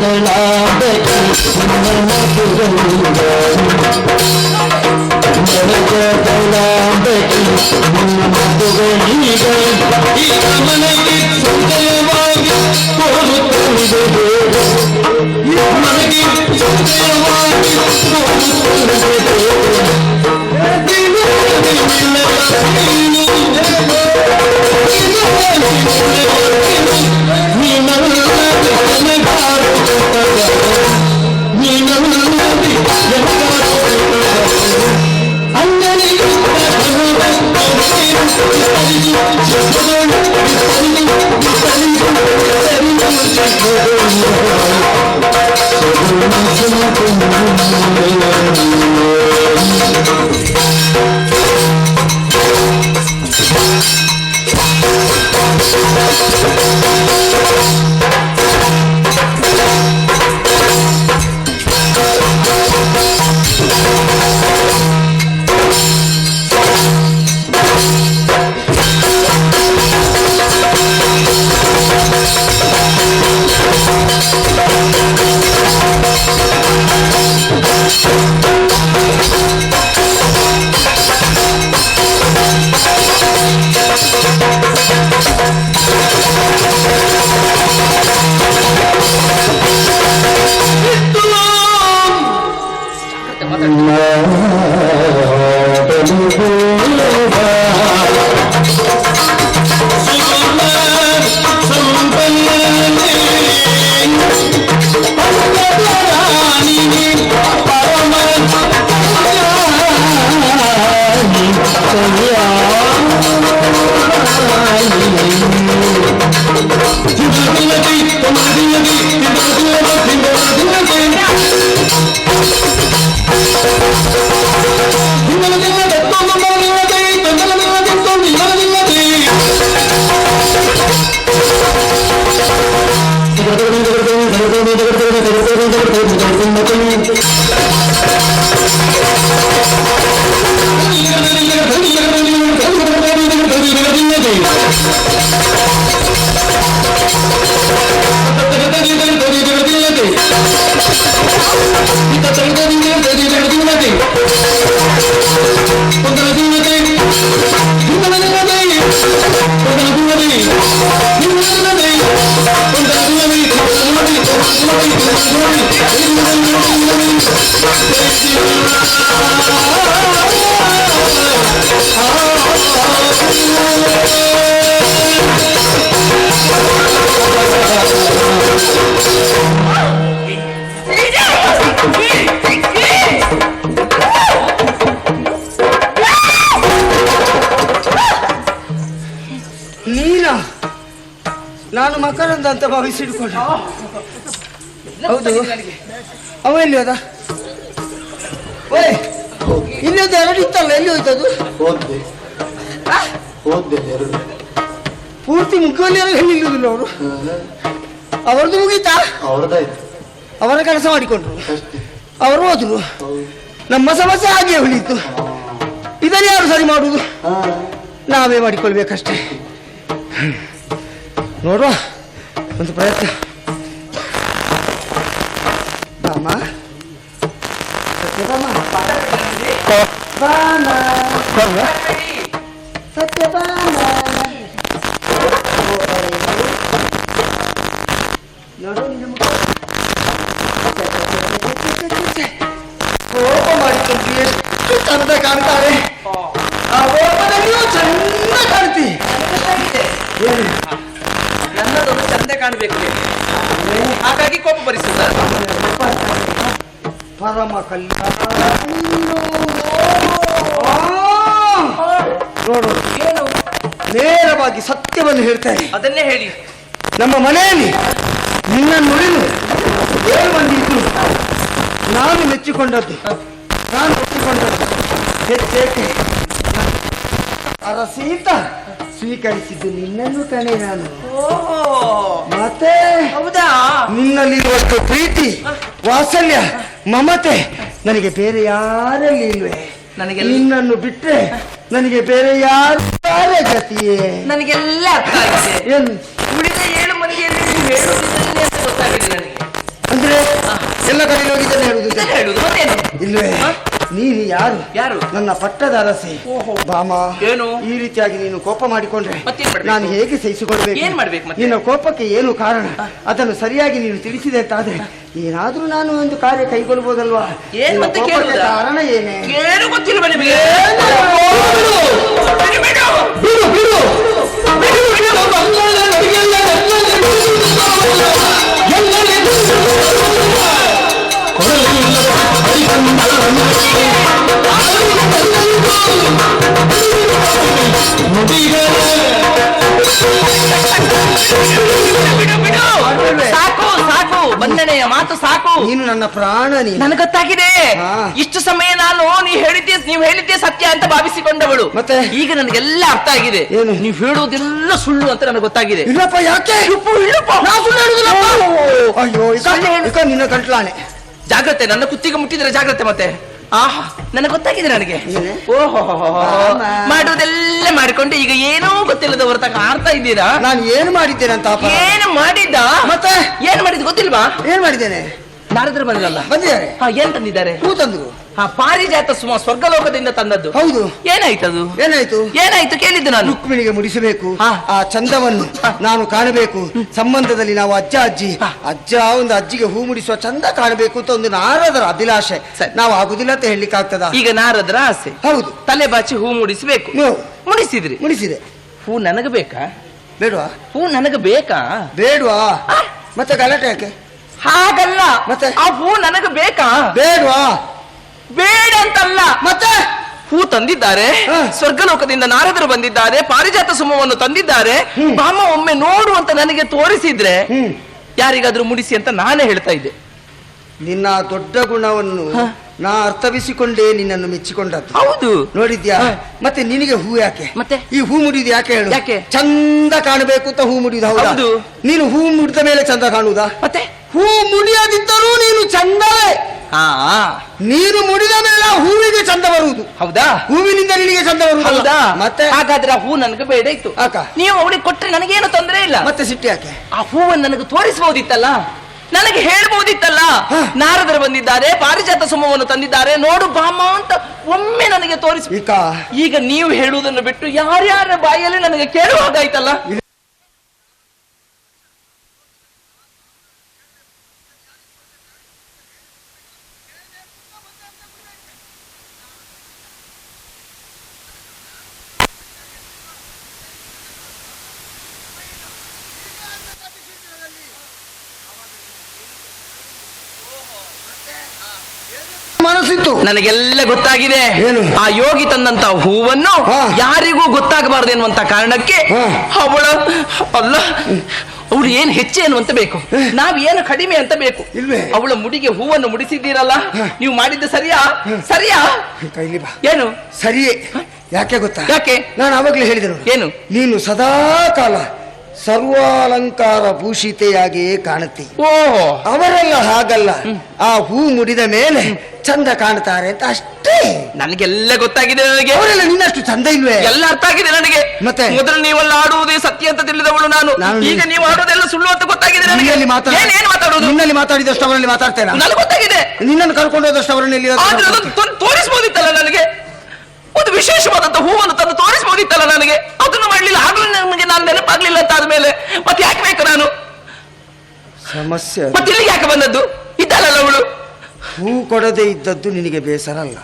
I'm gonna make it through the night. ಆ ಮಕರಂದ ಅಂತ ಭಾವಿಸಿಡ್ಕೊಂಡೆ ಹೌದು. ಅವ ಎಲ್ಲಿ ಹೋದ? ಓಯ್ ಒಂದು ಎರಡು ಇತ್ತಲ್ಲ ಎಲ್ಲಿ ಹೋಯ್ತದು? ಹೋದ್ದೆ. ಹೋದ್ದೆ ಎರಡು. ಪೂರ್ತಿ ನಿಲ್ಲುವುದಿಲ್ಲ ಅವರು ಅವರದ್ದು ಮುಗೀತಾ? ಅವರ ಕೆಲಸ ಮಾಡಿಕೊಂಡ್ರು. ಅವರು ಹೋದ್ರು. ನಮ್ಮ ಸಮಸ್ಯೆ ಹಾಗೆ ಉಳಿತು ಇದನ್ನು ಯಾರು ಸರಿ ಮಾಡುವುದು? ನಾವೇ ಮಾಡಿಕೊಳ್ಬೇಕಷ್ಟೇ. ನೋಡುವ. ಒಂದು ಪ್ರಯತ್ನ ಬಾಮ ಸತ್ಯಭಾಮ ಬಾಮ ಸತ್ಯಭಾಮ ನೋಡು ನಿನ್ನ ಮುಖ. ಕೋಪ ಮಾಡಿಕೊಂಡು ಎಷ್ಟು ಚಂದ ಕಾಣ್ತಾರೆ ಆ ಕೋಪದಲ್ಲಿಯೂ ಚಂದ ಕಾಣ್ತಿ ಏನು? ಕಾಣಬೇಕು ಹಾಗಾಗಿ ಕೋಪ ಭರಿಸುತ್ತ ಪರಮ ನೋಡು ಏನು? ನೇರವಾಗಿ ಸತ್ಯವನ್ನು ಹೇಳ್ತಾರೆ ಅದನ್ನೇ ಹೇಳಿ. ನಮ್ಮ ಮನೆಯಲ್ಲಿ ನಿನ್ನ ನುಡಿದು ಏಳು ಮಂದಿ ಇದ್ರು. ನಾನು ಮೆಚ್ಚಿಕೊಂಡದ್ದು ನಾನು ಒಪ್ಪಿಕೊಂಡದ್ದು ಹೆಚ್ಚೇಕೆ? ಅರಸೀತ. ಸ್ವೀಕರಿಸಿದ್ದು ನಿನ್ನನ್ನು ಕಣೆ ನಾನು? ಓಹೋ! ಮತ್ತೆ? ಹೌದಾ? ನಿನ್ನಲ್ಲಿರುವಷ್ಟು ಪ್ರೀತಿ ವಾತ್ಸಲ್ಯ ಮಮತೆ ನನಗೆ ಬೇರೆ ಯಾರಲ್ಲಿ ಇಲ್ವೇ? ನನಗೆ ನಿನ್ನನ್ನು ಬಿಟ್ಟರೆ ನನಗೆ ಬೇರೆ ಯಾರು ಯಾರೇ ಗತಿಯೇ ನನಗೆಲ್ಲ ಅರ್ಥ ಆಗಿದೆ. ಏನು? ಉಳಿದ ಏಳು ಮಂದಿಯಲ್ಲಿ ನೀವು ಹೇಳುವುದನ್ನೇ ಅಂತ ಗೊತ್ತಾಗಿದೆ ನನಗೆ. ಅಂದ್ರೆ ಎಲ್ಲ ಕಡೆ ಹೋಗಿದ್ದೇನೆ ಹೇಳುದು ಇದನ್ನ ಹೇಳುದು ಮತ್ತೇನು ಇಲ್ವೇ? ನೀನು ಯಾರು? ಯಾರು? ನನ್ನ ಪಟ್ಟದ ಅರಸಿ ಓಹೋ. ಬಾಮ ಏನು? ಈ ರೀತಿಯಾಗಿ ನೀನು ಕೋಪ ಮಾಡಿಕೊಂಡ್ರೆ ನಾನು ಹೇಗೆ ಸಹಿಸಿಕೊಳ್ಬೇಕು? ಏನ್ ಮಾಡ್ಬೇಕು ನಿನ್ನ ಕೋಪಕ್ಕೆ ಏನು ಕಾರಣ? ಅದನ್ನು ಸರಿಯಾಗಿ ನೀನು ತಿಳಿಸಿದೆ ಅಂತಾದ್ರೆ ಏನಾದ್ರೂ ನಾನು ಒಂದು ಕಾರ್ಯ ಕೈಗೊಳ್ಳಬಹುದಲ್ವಾ? ಕಾರಣ ಏನೇ? ಏನು? ಬಿಡು ಬಿಡು. ಸಾಕು ಸಾಕು. ಬಂದನೆಯ ಮಾತು ಸಾಕು. ನೀನು ನನ್ನ ಪ್ರಾಣ ನೀನು. ನನಗೆ ಗೊತ್ತಾಗಿದೆ. ಹಾ. ಇಷ್ಟು ಸಮಯ ನಾನು ನೀ ಹೇಳಿದ್ದೆ ನೀವು ಹೇಳಿದ್ದೆ ಸತ್ಯ ಅಂತ ಭಾವಿಸಿಕೊಂಡವಳು. ಮತ್ತೆ? ಈಗ ನನಗೆಲ್ಲ ಅರ್ಥ ಆಗಿದೆ. ಏನು? ನೀವು ಹೇಳುವುದೆಲ್ಲ ಸುಳ್ಳು ಅಂತ ನನಗೆ ಗೊತ್ತಾಗಿದೆ. ಇಲ್ಲಪ್ಪ ಯಾಕೆ? ನಾ ಸುಳ್ಳು. ಅಯ್ಯೋ ನಿನ್ನ ಕಂಟ್ಲಾನೆ ಜಾಗ್ರತೆ ನನ್ನ ಕುತ್ತಿಗೆ ಮುಟ್ಟಿದ್ರೆ ಜಾಗ್ರತೆ ಮತ್ತೆ. ಆಹಾ ನನಗೆ ಗೊತ್ತಾಗಿದೆ ನನಗೆ? ಓಹೋ. ಮಾಡುವುದೆಲ್ಲ ಮಾಡಿಕೊಂಡು ಈಗ ಏನೋ ಗೊತ್ತಿಲ್ಲದ ಹೊರತಾಗ ಆಡ್ತಾ ಇದ್ದೀರಾ? ನಾನು ಏನು ಮಾಡಿದ್ದೇನೆ ಅಂತ? ಏನು ಮಾಡಿದ್ದ? ಮತ್ತೆ? ಏನ್ ಮಾಡಿದ್ದು ಗೊತ್ತಿಲ್ವಾ? ಏನ್ ಮಾಡಿದ್ದೇನೆ? ನಾರದ್ರು ಬಂದಿರಲ್ಲ. ಬಂದಿದ್ದಾರೆ. ಹಾ ಏನ್ ತಂದಿದ್ದಾರೆ? ಹೂ ತಂದ್ರು ಹಾ ಪಾರಿಜಾತ ಸುಮ ಸ್ವರ್ಗಲೋಕದಿಂದ ತಂದದ್ದು. ಹೌದು. ಏನಾಯ್ತು ಅದು ಏನಾಯ್ತು? ಏನಾಯ್ತು ಕೇಳಿದ್ದು ನಾನು. ರುಕ್ಮಿಣಿಗೆ ಮುಡಿಸಬೇಕು. ಆ ಚಂದವನ್ನು ನಾನು ಕಾಣಬೇಕು. ಸಂಬಂಧದಲ್ಲಿ ನಾವು ಅಜ್ಜ ಅಜ್ಜಿ. ಅಜ್ಜ ಒಂದು ಅಜ್ಜಿಗೆ ಹೂ ಮುಡಿಸುವ ಚಂದ ಕಾಣಬೇಕು ಅಂತ ಒಂದು ನಾರದರ ಅಭಿಲಾಷೆ. ನಾವು ಆಗುದಿಲ್ಲ ಅಂತ ಹೇಳಲಿಕ್ಕೆ ಆಗ್ತದ? ಈಗ ನಾರದರ ಆಸೆ. ಹೌದು. ತಲೆ ಬಾಚಿ ಹೂ ಮುಡಿಸಬೇಕು. ಮುಡಿಸಿದ್ರಿ. ಮುಡಿಸಿದೆ. ಹೂ ನನಗೆ ಬೇಕಾ? ಬೇಡವಾ? ಹೂ ನನಗೆ ಬೇಕಾ? ಬೇಡವಾ? ಮತ್ತೆ ಗಲಾಟೆ ಯಾಕೆ? ಹಾಗಲ್ಲ. ಮತ್ತೆ? ಆ ಹೂ ನನಗೆ ಬೇಕಾ? ಬೇಡವಾ? ಬೇಡ ಅಂತಲ್ಲ. ಮತ್ತೆ? ಹೂ ತಂದಿದ್ದಾರೆ. ಸ್ವರ್ಗಲೋಕದಿಂದ ನಾರದರು ಬಂದಿದ್ದಾರೆ ಪಾರಿಜಾತ ಸುಮವನ್ನು ತಂದಿದ್ದಾರೆ. ಬಾಮ ಒಮ್ಮೆ ನೋಡು ಅಂತ ನನಗೆ ತೋರಿಸಿದ್ರೆ ಯಾರಿಗಾದ್ರೂ ಮುಡಿಸಿ ಅಂತ ನಾನೇ ಹೇಳ್ತಾ ಇದ್ದೆ. ನಿನ್ನ ದೊಡ್ಡ ಗುಣವನ್ನು. ನಾ ಅರ್ಥವಿಸಿಕೊಂಡೇ ನಿನ್ನನ್ನು ಮೆಚ್ಚಿಕೊಂಡದ್ದು. ಹೌದು. ನೋಡಿದ್ಯಾ? ಮತ್ತೆ ನಿನಗೆ ಹೂ ಯಾಕೆ? ಮತ್ತೆ? ಈ ಹೂ ಮುಡಿದು ಯಾಕೆ ಹೇಳು? ಯಾಕೆ? ಚಂದ ಕಾಣಬೇಕು ಅಂತ ಹೂ ಮುಡಿದು ಹೌದಾ? ಹೌದು. ನೀನು ಹೂ ಮುಡಿದ ಮೇಲೆ ಚಂದ ಕಾಣುವುದಾ? ಮತ್ತೆ? ಹೂ ಮುಡಿಯದಿದ್ದರೂ ನೀನು ಚಂದವೇ. ನೀನು ಮುಡಿದ ಮೇಲೆ ಹೂವಿಗೆ ಚಂದ ಬರುವುದು. ಹೌದಾ? ಹೂವಿನಿಂದ ನಿನಗೆ ಚಂದ ಬರುವುದು. ಹೌದಾ? ಮತ್ತೆ? ಹಾಗಾದ್ರೆ ಆ ಹೂ ನನಗೆ ಬೇಡ ಇತ್ತು ಅಕ್ಕ. ನೀವು ಅವಳಿಗೆ ಕೊಟ್ರೆ ನನಗೇನು ತೊಂದರೆ ಇಲ್ಲ. ಮತ್ತೆ ಸಿಟ್ಟಿ ಯಾಕೆ? ಆ ಹೂವನ್ನು ನನಗೆ ತೋರಿಸಬಹುದಿತ್ತಲ್ಲ ನನಗೆ ಹೇಳ್ಬಹುದಿತ್ತಲ್ಲ. ನಾರದರು ಬಂದಿದ್ದಾರೆ ಪಾರಿಜಾತ ಸುಮವನ್ನು ತಂದಿದ್ದಾರೆ. ನೋಡು ಬಾಮ ಅಂತ ಒಮ್ಮೆ ನನಗೆ ತೋರಿಸ ಈಗ ನೀವು ಹೇಳುವುದನ್ನು ಬಿಟ್ಟು ಯಾರ್ಯಾರ ಬಾಯಲ್ಲಿ ನನಗೆ ಕೇಳುವ ಹಾಗಾಯ್ತಲ್ಲ ನನಗೆಲ್ಲ ಗೊತ್ತಾಗಿದೆ. ಏನು? ಆ ಯೋಗಿ ತಂದಂತ ಹೂವನ್ನು ಯಾರಿಗೂ ಗೊತ್ತಾಗಬಾರದು ಎನ್ನುವಂತ ಕಾರಣಕ್ಕೆ. ಅವಳ ಅಲ್ಲ ಅವಳು ಏನು ಹೆಚ್ಚೆ ಅನ್ನುವಂತ ಬೇಕು. ನಾವ್ ಏನು ಕಡಿಮೆ ಅಂತ ಬೇಕು. ಇಲ್ವೇ? ಅವಳ ಮುಡಿಗೆ ಹೂವನ್ನು ಮುಡಿಸಿದ್ದೀರಲ್ಲ ನೀವು ಮಾಡಿದ್ದ ಸರಿಯಾ? ಸರಿಯಾ? ಏನು? ಸರಿಯೇ. ಯಾಕೆ ಗೊತ್ತಾ? ಯಾಕೆ? ನಾನು ಅವಾಗಲೇ ಹೇಳಿದ್ರು ಏನು? ನೀನು ಸದಾ ಕಾಲ ಸರ್ವಾಲಂಕಾರ ಭೂಷಿತೆಯಾಗಿಯೇ ಕಾಣುತ್ತೆ. ಓ ಅವರೆಲ್ಲ ಹಾಗಲ್ಲ. ಆ ಹೂ ಮುಡಿದ ಮೇಲೆ ಚಂದ ಕಾಣ್ತಾರೆ ಅಂತ ಅಷ್ಟೇ. ನನಗೆಲ್ಲ ಗೊತ್ತಾಗಿದೆ ನನಗೆ. ಅವರೆಲ್ಲ ನಿನ್ನಷ್ಟು ಚಂದ ಇಲ್ವೇ? ಎಲ್ಲ ಅರ್ಥ ಆಗಿದೆ ನನಗೆ. ಮತ್ತೆ? ಮೊದಲು ನೀವೆಲ್ಲ ಆಡುವುದೇ ಸತ್ಯ ಅಂತ ತಿಳಿದವಳು ನಾನು. ನಾನು ಈಗ ನೀವು ಆಡೋದೆಲ್ಲ ಸುಳ್ಳು ಅಂತ ಗೊತ್ತಾಗಿದೆ ನನಗೆ. ನಿನ್ನಲ್ಲಿ ಮಾತಾಡ ಏನ್ ಏನ್ ಮಾತಾಡೋದು? ನಿನ್ನಲ್ಲಿ ಮಾತಾಡಿದಷ್ಟು ಅವರಲ್ಲಿ ಮಾತಾಡ್ತೇನೆ? ನನಗೆ ಗೊತ್ತಾಗಿದೆ. ನಿನ್ನನ್ನು ಕರ್ಕೊಂಡು ಹೋದಷ್ಟು ಅವರಲ್ಲಿ ಆದ್ರೆ ಅದನ್ನು ತೋ- ತೋರಿಸ್ಬೋದಿತ್ತಲ್ಲ ನನಗೆ. ಒಂದು ವಿಶೇಷವಾದಂತ ಹೂವನ್ನು ತಂದು ತೋರಿಸಬಹುದಿತ್ತಲ್ಲ ನನಗೆ? ಅದನ್ನು ಮಾಡ್ಲಿಲ್ಲ. ಆಗ್ಲೂ ನಮಗೆ ನಾನು ನೆನಪಾಗ್ಲಿಲ್ಲ ಅಂತ ಆದ್ಮೇಲೆ. ಮತ್ತೆ ಯಾಕೆ ಬೇಕು ನಾನು? ಸಮಸ್ಯೆ ಅದು. ಮತ್ತೆ ಇಲ್ಲಿಗೆ ಯಾಕೆ ಬಂದದ್ದು? ಇದ್ದಲ್ಲ ಅವಳು? ಹೂ ಕೊಡದೆ ಇದ್ದದ್ದು ನಿನಗೆ ಬೇಸರ ಅಲ್ಲ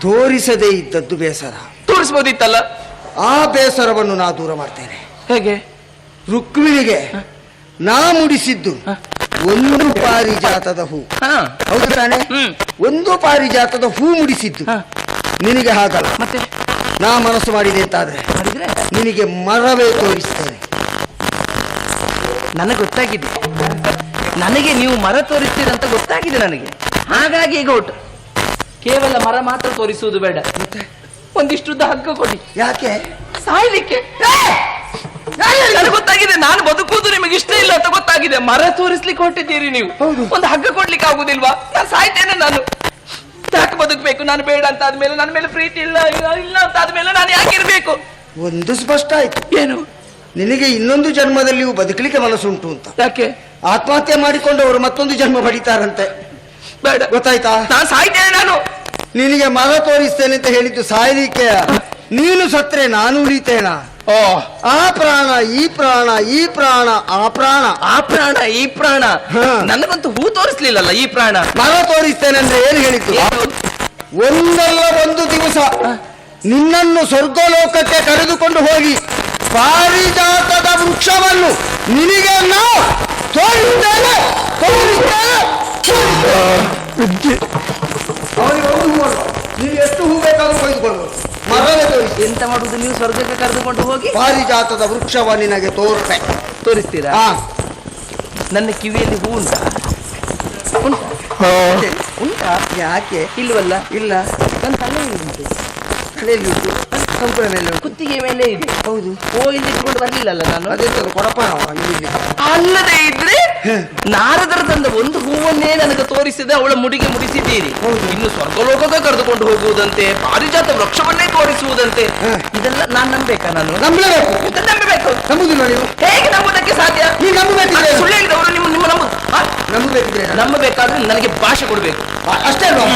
ತೋರಿಸದೇ ಇದ್ದದ್ದು ಬೇಸರ. ತೋರಿಸಬಹುದಿತ್ತಲ್ಲ ಆ ಬೇಸರವನ್ನು ನಾ ದೂರ ಮಾಡ್ತೇನೆ. ಹೇಗೆ? ರುಕ್ಮಿಣಿಗೆ ನಾ ಮುಡಿಸಿದ್ದು ಒಂದು ಪಾರಿಜಾತದ ಹೂ. ಹಾ. ಹೌದು ತಾನೆ? ಹ್ಮ್. ಒಂದು ಪಾರಿಜಾತದ ಹೂ ಮುಡಿಸಿದ್ದು. ಹಾ. ನಿನಗೆ ಹಾಗಲ್ಲ. ಮತ್ತೆ? ನಾ ಮನಸ್ಸು ಮಾಡಿದೆ ಅಂತಾದ್ರೆ ಮಾಡಿದ್ರೆ? ನಿನಗೆ ಮರವೇ ತೋರಿಸ್ತೇನೆ. ನನಗೆ ಗೊತ್ತಾಗಿದೆ. ನನಗೆ ನೀವು ಮರ ತೋರಿಸ್ತೀರಂತ ಗೊತ್ತಾಗಿದೆ ನನಗೆ. ಹಾಗಾಗಿ ಈಗ ಒಟ್ಟು. ಕೇವಲ ಮರ ಮಾತ್ರ ತೋರಿಸುವುದು ಬೇಡ. ಒಂದಿಷ್ಟುದ್ದ ಹಗ್ಗ ಕೊಡಿ. ಯಾಕೆ? ಸಾಯ್ಲಿಕ್ಕೆ. ನನಗೆ ಗೊತ್ತಾಗಿದೆ. ನಾನು ಬದುಕುವುದು ನಿಮಗೆ ಇಷ್ಟ ಇಲ್ಲ ಅಂತ ಗೊತ್ತಾಗಿದೆ. ಮರ ತೋರಿಸ್ಲಿಕ್ಕೆ ಹೊರಟಿದ್ದೀರಿ ನೀವು. ಒಂದು ಹಗ್ಗ ಕೊಡ್ಲಿಕ್ಕೆ ಆಗುದಿಲ್ವಾ? ನಾನು ಸಾಯ್ತೇನೆ ನಾನು. ಯಾಕೆ ಬದುಕಬೇಕು ನಾನು ಬೇಡ ಅಂತ ಆದ್ಮೇಲೆ ನನ್ನ ಮೇಲೆ ಪ್ರೀತಿ ಇಲ್ಲ ಇಲ್ಲ ಇಲ್ಲ ಅಂತ ಆದ್ಮೇಲೆ ನಾನು ಯಾಕೆ ಇರಬೇಕು? ಒಂದು ಸ್ಪಷ್ಟ ಆಯ್ತು. ಏನು? ನಿನಗೆ ಇನ್ನೊಂದು ಜನ್ಮದಲ್ಲಿಯೂ ಬದುಕಲಿಕ್ಕೆ ಮನಸ್ಸುಂಟು ಅಂತ. ಯಾಕೆ? ಆತ್ಮಹತ್ಯೆ ಮಾಡಿಕೊಂಡು ಅವರು ಮತ್ತೊಂದು ಜನ್ಮ ಪಡಿತಾರಂತೆ. ಬೇಡ. ಗೊತ್ತಾಯ್ತಾ? ನಾನು ಸಾಯ್ತೇನೆ ನಾನು. ನಿನಗೆ ಮಗ ತೋರಿಸ್ತೇನೆ ಅಂತ ಹೇಳಿದ್ದು ಸಾಯಲಿಕ್ಕೆ ನೀನು ಸತ್ರೆ ನಾನು ಉಳಿತೇನ? ಓ. ಆ ಪ್ರಾಣ ಈ ಪ್ರಾಣ ಈ ಪ್ರಾಣ ಆ ಪ್ರಾಣ. ಆ ಪ್ರಾಣ ಈ ಪ್ರಾಣ. ಹಾ. ನನಗಂತೂ ಹೂ ತೋರಿಸ್ಲಿಲ್ಲಲ್ಲ ಈ ಪ್ರಾಣ. ಮರ ತೋರಿಸ್ತೇನೆ ಅಂದ್ರೆ ಏನು ಹೇಳಿದ್ದು? ಏನು? ಒಂದಲ್ಲ ಒಂದು ದಿವಸ ನಿನ್ನನ್ನು ಸ್ವರ್ಗಲೋಕಕ್ಕೆ ಕರೆದುಕೊಂಡು ಹೋಗಿ ಪಾರಿಜಾತದ ವೃಕ್ಷವನ್ನು ನಿನಗೆ ನಾವು ತೋರಿಸ್ತೇನೆ. ತೋರಿಸ್ತೇನೆ. ಅವನಿಗೆ ಒಂದು ಹೂ ಅಲ್ಲ. ನೀನು ಎಷ್ಟು ಹೂ ಬೇಕಾದ್ರೂ ಎಂತ ಮಾಡುದು? ನೀವು ಸ್ವರ್ಗಕ್ಕೆ ಕರೆದುಕೊಂಡು ಹೋಗಿ ಪಾರಿಜಾತದ ವೃಕ್ಷವ ನಿನಗೆ ತೋರ್ಪೆ ತೋರಿಸ್ತೀರಾ? ಹಾ. ನನ್ನ ಕಿವಿಯಲ್ಲಿ ಹೂ ಉಂಟಾ? ಉಂಟಾ? ಉಂಟಾ? ಯಾಕೆ? ಇಲ್ವಲ್ಲ? ಇಲ್ಲ. ನನ್ನ ತಲೆಯಲ್ಲಿ ಉಂಟು. ತಲೆಯಲ್ಲಿ ಉಂಟು. ಮೇಲೆ ಉಂಟು. ಕುತ್ತಿಗೆ ಮೇಲೆ ಇದೆ. ಹೌದು. ಇಲ್ಲಿ ಇಟ್ಕೊಂಡು ಬರ್ಲಿಲ್ಲಲ್ಲ ನಾನು? ಅದೇ ನಾವು ಇಲ್ಲಿ. ಅಲ್ಲದೆ ಇದ್ರೆ ನಾರದರ ತಂದ ಒಂದು ಹೂವನ್ನೇ ನನಗೆ ತೋರಿಸಿದೆ ಅವಳ ಮುಡಿಗೆ ಮುಡಿಸಿದ್ದೀರಿ. ಹೌದು. ಇನ್ನು ಸ್ವರ್ಗಲೋಕಕ್ಕೆ ಕರೆದುಕೊಂಡು ಹೋಗುವುದಂತೆ ಪಾರಿಜಾತ ವೃಕ್ಷವನ್ನೇ ತೋರಿಸುವುದಂತೆ ಇದೆಲ್ಲ ನಾನ್ ನಂಬೇಕಾ ನಾನು? ನಂಬಲೇಬೇಕು. ನಂಬಬೇಕು. ನಂಬುದಿಲ್ಲ ನೀವು? ಹೇಗೆ ನಂಬುದಕ್ಕೆ ಸಾಧ್ಯ? ನೀವು ನಂಬಬೇಕಿದ್ರೆ ಸುಳ್ಳೇ ಹೇಳಿದವರು ನಿಮ್ಮ ನಿಮ್ಮ ನಂಬುದು ನಂಬಬೇಕಿದ್ರೆ ನಂಬಬೇಕಾದ್ರೆ ನನಗೆ ಭಾಷೆ ಕೊಡ್ಬೇಕು. ಅಷ್ಟೇ ಅಲ್ವಾ?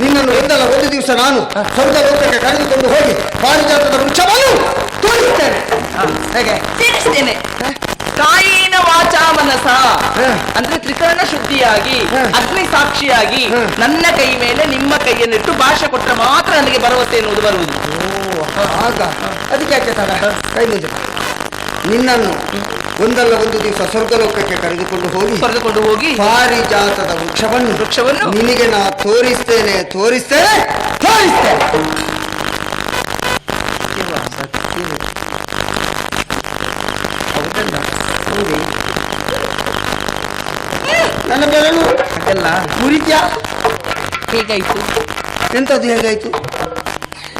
ನಿನ್ನನ್ನು ಒಂದಲ್ಲ ಒಂದು ದಿವಸ ನಾನು ಸ್ವರ್ಗ ಲೋಕಕ್ಕೆ ಕರೆದುಕೊಂಡು ಹೋಗಿ ಪಾರಿಜಾತದ ವೃಕ್ಷವನ್ನು ತೋರಿಸ್ತೇನೆ ಹೇಗೆ? ತಿಳಿಸ್ತೇನೆ ಕಾಯಿನ ವಾಚ ಮನಸ. ಅಂದ್ರೆ ತ್ರಿಕರಣ ಶುದ್ಧಿಯಾಗಿ. ಅಗ್ನಿ ಸಾಕ್ಷಿಯಾಗಿ. ನನ್ನ ಕೈ ಮೇಲೆ ನಿಮ್ಮ ಕೈಯನ್ನಿಟ್ಟು ಭಾಷೆ ಕೊಟ್ಟರೆ ಮಾತ್ರ ನನಗೆ ಭರವಸೆ ಎನ್ನುವುದು ಬರುವುದು. ಅದಕ್ಕೆ ಯಾಕೆ ತಡ ಕೈ ಮುಂದೆ ನಿನ್ನನ್ನು ಒಂದಲ್ಲ ಒಂದು ದಿವಸ ಸ್ವರ್ಗಲೋಕಕ್ಕೆ ಕರೆದುಕೊಂಡು ಹೋಗಿ ಕರೆದುಕೊಂಡು ಹೋಗಿ ಪಾರಿಜಾತದ ವೃಕ್ಷವನ್ನು ವೃಕ್ಷವನ್ನು ನಿನಗೆ ನಾ ತೋರಿಸ್ತೇನೆ ತೋರಿಸ್ತೇನೆ ತೋರಿಸ್ತೇನೆ. ಮುರಿತ್ಯಾ ಹೇಗಾಯ್ತು? ಎಂತದ್ದು ಹೇಗಾಯ್ತು?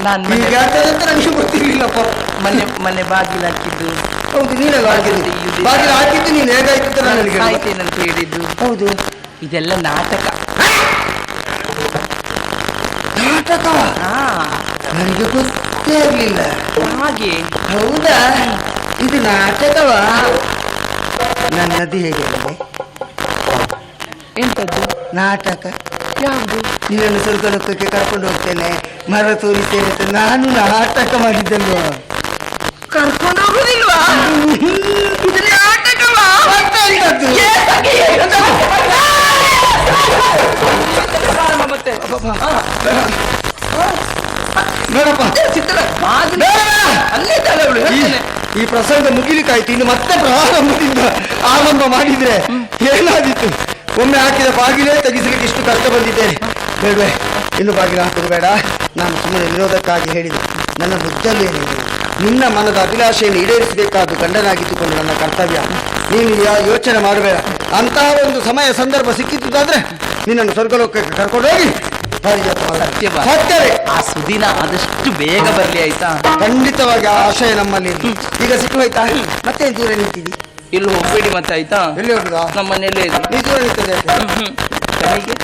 ನಾನ್ ಮನೆ ಹೀಗೆ ಅಂತ ನನಗೆ ಗೊತ್ತಿರಲಿಲ್ಲಪ್ಪ. ಮನೆ ಮನೆ ಬಾಗಿಲು ಹಾಕಿದ್ದು. ಹೌದು ನೀನಲ್ಲ ಹಾಕಿದ್ದು? ಬಾಗಿಲು ಹಾಕಿದ್ದು ನೀನು ಹೇಗಾಯ್ತು ಅಂತ ನಾನು ನನಗೆ ಹೇಳಿದೆ. ಸಾಯ್ತೇನಂತ ಹೇಳಿದ್ದು. ಹೌದು. ಇದೆಲ್ಲ ನಾಟಕ. ನಾಟಕ? ಹಾ. ನನಗೆ ಗೊತ್ತೇ ಇರಲಿಲ್ಲ. ಹಾಗೆ? ಹೌದಾ? ಇದು ನಾಟಕವಾ? ನನ್ನದು ಹೇಗೆ? ಇದೆ? ಎಂತದ್ದು? ನಾಟಕ. ಯಾವುದು? ನಿನ್ನನ್ನು ಸ್ವರ್ಗಲೋಕಕ್ಕೆ ಕರ್ಕೊಂಡು ಹೋಗ್ತೇನೆ. ಮರ ತೋರಿಸ್ತೇನೆ ನಾನು ನಾಟಕ ಮಾಡಿದ್ದಲ್ವ? ಕರ್ಕೊಂಡು ಹೋಗುದಿಲ್ವಾ? ಈ ಪ್ರಸಂಗ ಮುಗಿಲಿಕ್ಕಾಯ್ತು. ಇನ್ನು ಮತ್ತೆ ಪ್ರಾರಂಭದಿಂದ ಆರಂಭ ಮಾಡಿದ್ರೆ ಏನಾದಿತ್ತು ಒಮ್ಮೆ ಹಾಕಿದ ಬಾಗಿಲೇ ತೆಗಿಸಲಿಕ್ಕೆ ಇಷ್ಟು ಕಷ್ಟ ಬಂದಿದ್ದೇನೆ. ಬೇಡವೆ ಇನ್ನು ಬಾಗಿಲು ಹಾಕೋದು ಬೇಡ. ನಾನು ಸುಮ್ಮನೆ ನಿರೋಧಕ್ಕಾಗಿ ಹೇಳಿದೆ. ನನ್ನ ಬುದ್ಧಲ್ಲಿ ನಿನ್ನ ಮನದ ಅಭಿಲಾಷೆಯನ್ನು ಈಡೇರಿಸಬೇಕಾದ ಗಂಡನಾಗಿದ್ದುಕೊಂಡು ನನ್ನ ಕರ್ತವ್ಯ. ನೀನು ಯೋಚನೆ ಮಾಡಬೇಡ. ಅಂತಹ ಒಂದು ಸಮಯ ಸಂದರ್ಭ ಸಿಕ್ಕಿದ್ದುದಾದ್ರೆ ನಿನ್ನನ್ನು ಸ್ವರ್ಗಲೋಕಕ್ಕೆ ಕರ್ಕೊಂಡೋಗಿ ಆ ಸುದಿನ ಆದಷ್ಟು ಬೇಗ ಬರ್ಲಿ ಆಯ್ತಾ? ಖಂಡಿತವಾಗಿ ಆ ಆಶಯ ನಮ್ಮಲ್ಲಿ. ಈಗ ಸಿಟ್ಟು ಆಯ್ತಾ? ಮತ್ತೆ ದೂರ ನಿಂತಿದ್ದಿ? ಇಲ್ಲಿ ಹೋಗ್ಬೇಡಿ ಮತ್ತೆ ಆಯ್ತಾ ನಮ್ಮ ಮನೆಯಲ್ಲೇ ಇದೆ ನಿಜವಾಗಿರ್ತದೆ ಕಣ್ಣಿಗೆ